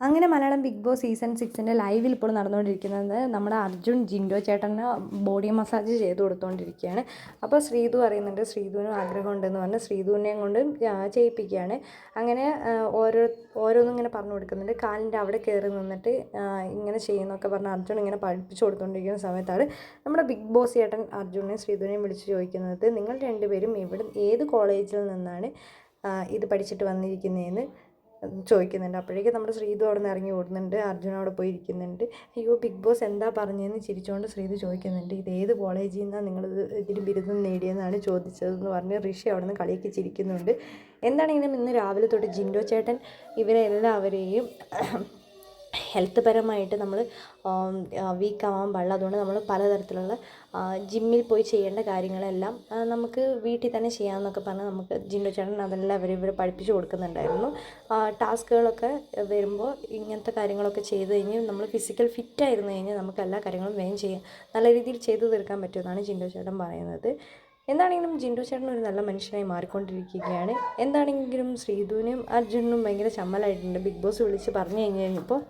അങ്ങനെ Malayalam big boss season സിക്സിന്റെ ലൈവിൽ ഇപ്പോൾ നടന്നുകൊണ്ടിരിക്കുന്നത് നമ്മുടെ അർജുൻ ജിൻഡോ ചേട്ടന് ബോഡി മസാജ് ചെയ്ത് കൊടുത്തുകൊണ്ടിരിക്കുകയാണ് അപ്പോൾ ശ്രീതു അറിയുന്നുണ്ട് ശ്രീതുവിനും ആഗ്രഹമുണ്ടെന്ന് പറഞ്ഞ് ശ്രീതുവിനെയും കൊണ്ട് ചെയ്യിപ്പിക്കുകയാണ്. അങ്ങനെ ഓരോ ഓരോന്നും ഇങ്ങനെ പറഞ്ഞു കൊടുക്കുന്നുണ്ട്. കാലിന്റെ അവിടെ കയറി നിന്നിട്ട് ഇങ്ങനെ ചെയ്യുന്നൊക്കെ പറഞ്ഞ് അർജുൻ ഇങ്ങനെ പഠിപ്പിച്ചു കൊടുത്തുകൊണ്ടിരിക്കുന്ന സമയത്താണ് നമ്മുടെ ബിഗ് ബോസ് ചേട്ടൻ അർജുനെയും ശ്രീതുവിനെയും വിളിച്ച് ചോദിക്കുന്നത് നിങ്ങൾ രണ്ടുപേരും ഇവിടെ ഏത് കോളേജിൽ നിന്നാണ് ഇത് പഠിച്ചിട്ട് വന്നിരിക്കുന്നതെന്ന് ചോദിക്കുന്നുണ്ട്. അപ്പോഴേക്കും നമ്മുടെ ശ്രീതു അവിടെ നിന്ന് ഇറങ്ങി ഓടുന്നുണ്ട്. അർജുന അവിടെ പോയി ഇരിക്കുന്നുണ്ട് അയ്യോ ബിഗ് ബോസ് എന്താ പറഞ്ഞതെന്ന് ചിരിച്ചുകൊണ്ട് ശ്രീതു ചോദിക്കുന്നുണ്ട്. ഇത് ഏത് കോളേജിൽ നിന്നാണ് നിങ്ങൾ ഇതിന് ബിരുദം നേടിയെന്നാണ് ചോദിച്ചതെന്ന് പറഞ്ഞ് ഋഷി അവിടെ നിന്ന് കളിയൊക്കെ ചിരിക്കുന്നുണ്ട്. എന്താണെങ്കിലും ഇന്ന് രാവിലെ തൊട്ട് ജിൻഡോ ചേട്ടൻ ഇവരെ എല്ലാവരെയും ഹെൽത്ത് പരമായിട്ട് നമ്മൾ വീക്കാവാൻ പാടില്ല. അതുകൊണ്ട് നമ്മൾ പലതരത്തിലുള്ള ജിമ്മിൽ പോയി ചെയ്യേണ്ട കാര്യങ്ങളെല്ലാം നമുക്ക് വീട്ടിൽ തന്നെ ചെയ്യാമെന്നൊക്കെ പറഞ്ഞ് നമുക്ക് ജിൻഡോ ചേട്ടൻ അതെല്ലാം അവർ ഇവർ പഠിപ്പിച്ചു കൊടുക്കുന്നുണ്ടായിരുന്നു. ടാസ്കുകളൊക്കെ വരുമ്പോൾ ഇങ്ങനത്തെ കാര്യങ്ങളൊക്കെ ചെയ്ത് കഴിഞ്ഞ് നമ്മൾ ഫിസിക്കൽ ഫിറ്റ് ആയിരുന്നു കഴിഞ്ഞാൽ നമുക്ക് എല്ലാ കാര്യങ്ങളും വേഗം ചെയ്യാം. നല്ല രീതിയിൽ ചെയ്തു തീർക്കാൻ പറ്റുമെന്നാണ് ജിൻഡോ ചേട്ടൻ പറയുന്നത്. എന്താണെങ്കിലും ജിൻഡു ചേട്ടൻ ഒരു നല്ല മനുഷ്യനായി മാറിക്കൊണ്ടിരിക്കുകയാണ്. എന്താണെങ്കിലും ശ്രീധുവിനും അർജുനും ഭയങ്കര ചമ്മലായിട്ടുണ്ട്. ബിഗ് ബോസ് വിളിച്ച് പറഞ്ഞു കഴിഞ്ഞ് കഴിഞ്ഞപ്പോൾ